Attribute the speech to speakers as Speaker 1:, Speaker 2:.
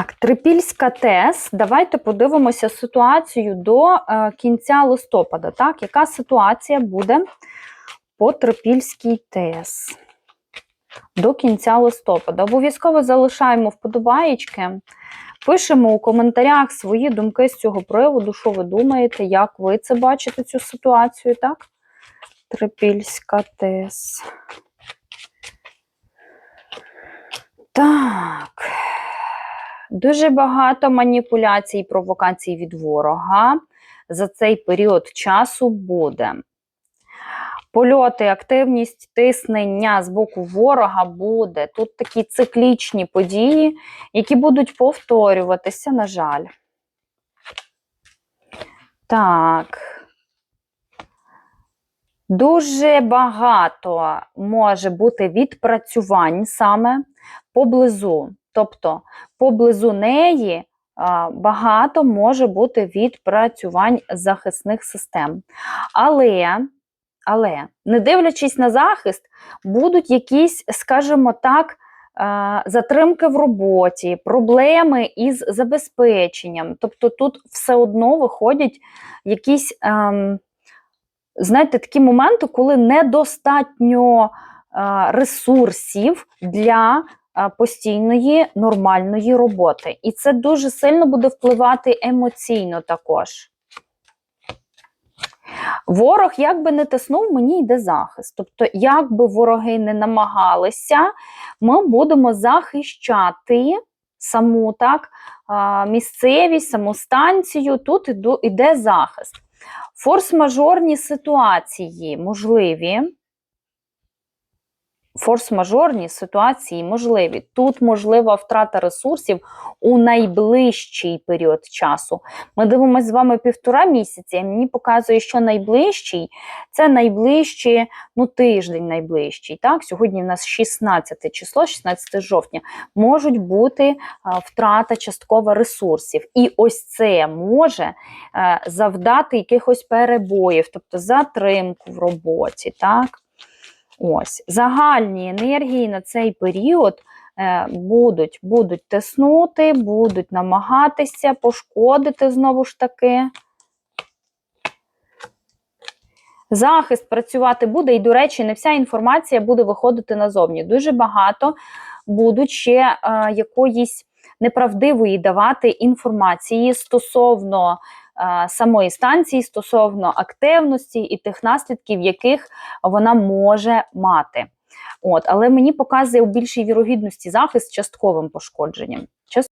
Speaker 1: Так, Трипільська ТЕС. Давайте подивимося ситуацію до е, кінця листопада. Так, яка ситуація буде по Трипільській ТЕС до кінця листопада? Обов'язково залишаємо вподобаєчки. Пишемо у коментарях свої думки з цього приводу, що ви думаєте, як ви це бачите, цю ситуацію, так? Трипільська ТЕС. Так. Дуже багато маніпуляцій і провокацій від ворога за цей період часу буде. Польоти, активність, тиснення з боку ворога буде. Тут такі циклічні події, які будуть повторюватися, на жаль. Так. Дуже багато може бути відпрацювань саме поблизу. Тобто, поблизу неї багато може бути відпрацювань захисних систем. Але, але, не дивлячись на захист, будуть якісь, скажімо так, затримки в роботі, проблеми із забезпеченням. Тобто, тут все одно виходять якісь. Ем, знаєте, такі моменти, коли недостатньо ресурсів для постійної нормальної роботи. І це дуже сильно буде впливати емоційно також. Ворог, як би не тиснув, мені йде захист. Тобто, як би вороги не намагалися, ми будемо захищати саму так, місцевість, саму станцію. Тут іде захист. Форс-мажорні ситуації можливі. Форс-мажорні ситуації можливі. Тут можлива втрата ресурсів у найближчий період часу. Ми дивимося з вами півтора місяці, а мені показує, що найближчий це найближчий, ну тиждень найближчий. Так? Сьогодні в нас 16 число, 16 жовтня, можуть бути а, втрата часткова ресурсів. І ось це може а, завдати якихось перебоїв, тобто затримку в роботі. так? Ось загальні енергії на цей період е, будуть, будуть тиснути, будуть намагатися пошкодити знову ж таки. Захист працювати буде, і, до речі, не вся інформація буде виходити назовні. Дуже багато будуть ще е, якоїсь неправдивої давати інформації стосовно самої станції, стосовно активності і тих наслідків, яких вона може мати. От, Але мені показує у більшій вірогідності захист частковим пошкодженням.